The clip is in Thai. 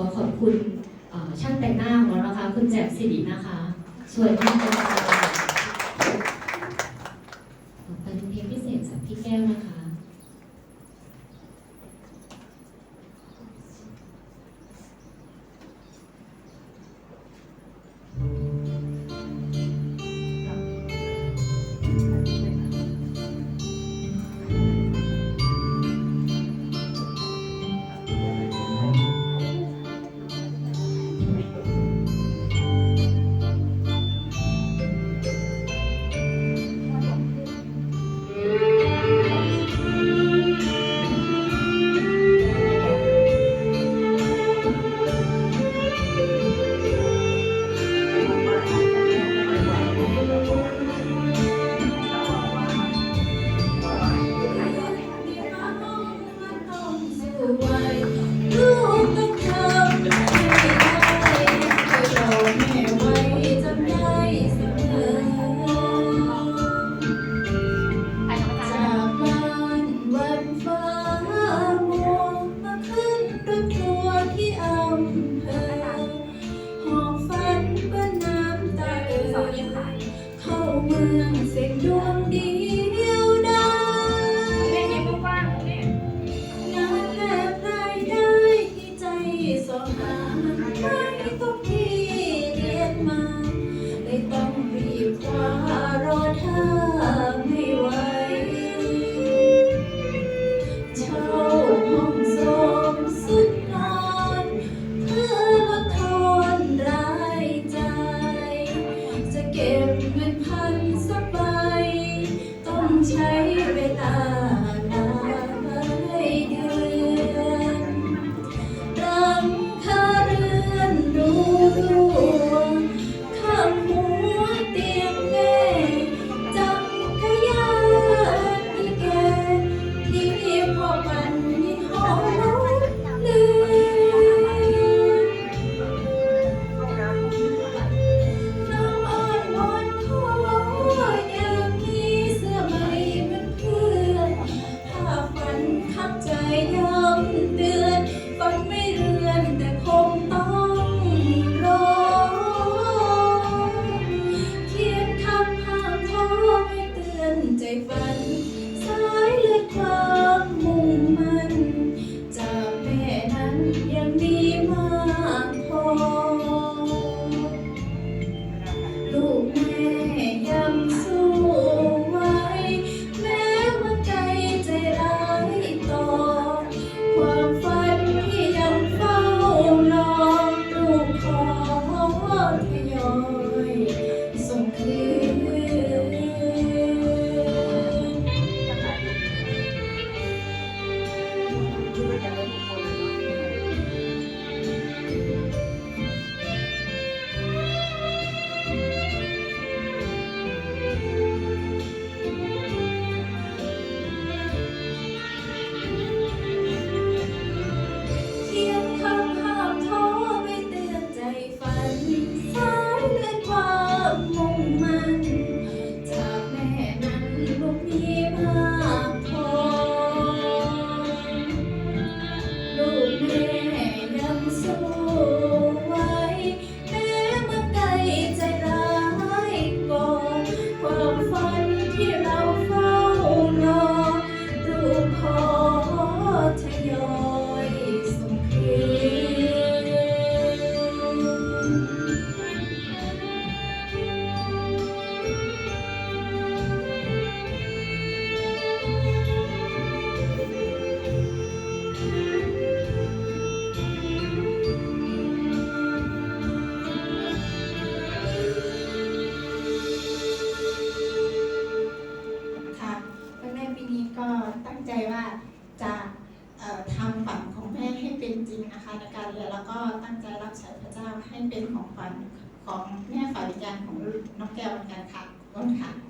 ขอขอบคุณช่างแต่งหน้าของเรานะคะ คุณแจ่มสิรินะคะ สวยมากเลยค่ะ ยังมีมากพอ งใจว่าจะทำฝันของแม่ให้เป็นจริงนะคะในการเรียนแล้วก็ตั้งใจรับใช้พระเจ้าให้เป็นของฝันของแม่ฝ่ายวิญญาณของน้องแก้วเหมือนกันค่ะขอบคุณค่ะ